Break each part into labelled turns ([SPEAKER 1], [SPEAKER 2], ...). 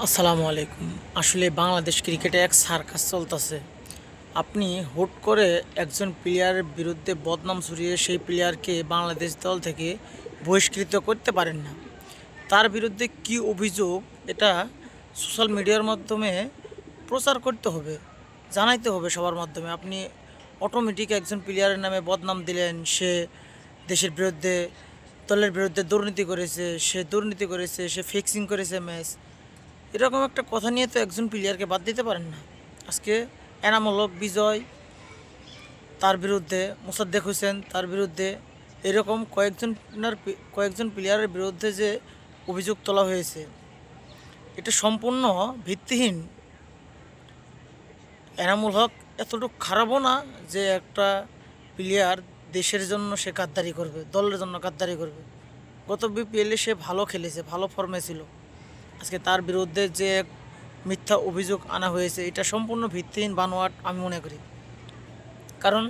[SPEAKER 1] আসসালামু আলাইকুম। আসলে বাংলাদেশ ক্রিকেটে এক সার্কাস চলতেছে। আপনি হুট করে একজন প্লেয়ারের বিরুদ্ধে বদনাম ছড়িয়ে সেই প্লেয়ারকে বাংলাদেশ দল থেকে বহিষ্কৃত করতে পারেন না। তার বিরুদ্ধে কি অভিযোগ, এটা সোশ্যাল মিডিয়ার মাধ্যমে প্রচার করতে হবে, জানাইতে হবে সবার মাধ্যমে। আপনি অটোমেটিক একজন প্লেয়ারের নামে বদনাম দিলেন, সে দেশের বিরুদ্ধে, দলের বিরুদ্ধে দুর্নীতি করেছে, সে দুর্নীতি করেছে, সে ফিক্সিং করেছে ম্যাচ এরকম একটা কথা নিয়ে তো একজন প্লেয়ারকে বাদ দিতে পারেন না। আজকে এনামূলক, বিজয়, তার বিরুদ্ধে মোসাদ্দেক হোসেন, তার বিরুদ্ধে এরকম কয়েকজন কয়েকজন প্লেয়ারের বিরুদ্ধে যে অভিযোগ তোলা হয়েছে, এটা সম্পূর্ণ ভিত্তিহীন। এনামুল হক এতটুকু খারাপও না যে একটা প্লেয়ার দেশের জন্য সে গাদ্দারি করবে, দলের জন্য গাদ্দারি করবে। গত বিপিএলে সে ভালো খেলেছে, ভালো ফর্মে ছিল। আজকে তার বিরুদ্ধে যে মিথ্যা অভিযোগ আনা হয়েছে, এটা সম্পূর্ণ ভিত্তিহীন বানোয়াট আমি মনে করি। কারণ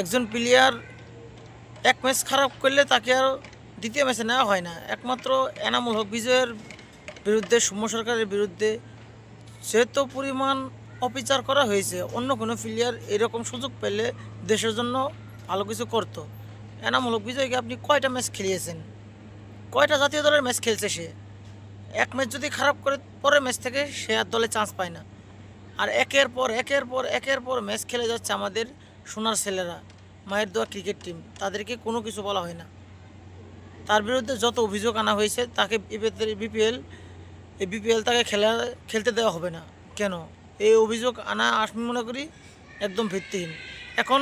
[SPEAKER 1] একজন প্লেয়ার এক ম্যাচ খারাপ করলে তাকে আর দ্বিতীয় ম্যাচে নেওয়া হয় না। একমাত্র এনামুল হক বিজয়ের বিরুদ্ধে, সৌম্য সরকারের বিরুদ্ধে যেহেতু পরিমাণ অবিচার করা হয়েছে, অন্য কোনো প্লেয়ার এরকম সুযোগ পেলে দেশের জন্য ভালো কিছু করতো। এনামূলক বিজয়কে আপনি কয়টা ম্যাচ খেলিয়েছেন? কয়টা জাতীয় দলের ম্যাচ খেলছে সে? এক ম্যাচ যদি খারাপ করে, পরের ম্যাচ থেকে সে আর দলে চান্স পায় না। আর একের পর একের পর একের পর ম্যাচ খেলে যাচ্ছে আমাদের সোনার ছেলেরা, মায়ের দোয়া ক্রিকেট টিম তাদেরকে কোনো কিছু বলা হয় না। তার বিরুদ্ধে যত অভিযোগ আনা হয়েছে, তাকে বিপিএল এই বিপিএল তাকে খেলা, খেলতে দেওয়া হবে না। কেন? এই অভিযোগ আনা, আমি মনে করি, একদম ভিত্তিহীন। এখন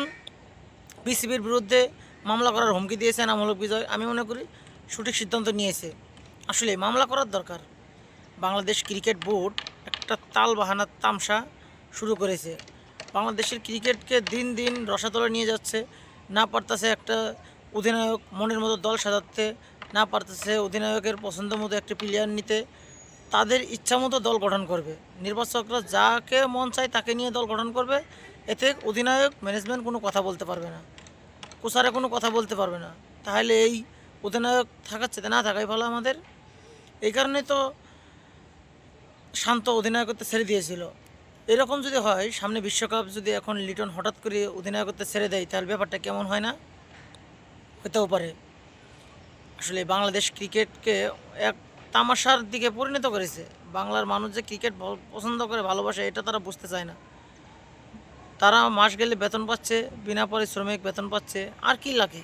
[SPEAKER 1] বিসিবির বিরুদ্ধে মামলা করার হুমকি দিয়েছে নামূলক বিজয়। আমি মনে করি, সঠিক সিদ্ধান্ত নিয়েছে। আসলে মামলা করার দরকার। বাংলাদেশ ক্রিকেট বোর্ড একটা তাল বাহানার তামসা শুরু করেছে। বাংলাদেশের ক্রিকেটকে দিন দিন রসাতলে নিয়ে যাচ্ছে। না পারতেছে একটা অধিনায়ক মনের মতো দল সাজাতে, না পারতেছে অধিনায়কের পছন্দ মতো একটা প্লেয়ার নিতে। তাদের ইচ্ছা মতো দল গঠন করবে। নির্বাচকরা যাকে মন চায় তাকে নিয়ে দল গঠন করবে। এতে অধিনায়ক ম্যানেজমেন্ট কোনো কথা বলতে পারবে না। কোচারে কোনো কথা বলতে পারবে না। তাহলে এই অধিনায়ক থাকার চেতে না থাকাই ভালো আমাদের। এই কারণে তো শান্ত অধিনায়কত্ব ছেড়ে দিয়েছিল। এরকম যদি হয়, সামনে বিশ্বকাপ যদি এখন লিটন হঠাৎ করে অধিনায়কত্ব ছেড়ে দেয়, তাহলে ব্যাপারটা কেমন হয় না? হতেও পারে। আসলে বাংলাদেশ ক্রিকেটকে এক তামাশার দিকে পরিণত করেছে। বাংলার মানুষ যে ক্রিকেট পছন্দ করে, ভালোবাসে, এটা তারা বুঝতে চায় না। তারা মাস গেলে বেতন পাচ্ছে, বিনা পরিশ্রমিক বেতন পাচ্ছে, আর কি লাগে?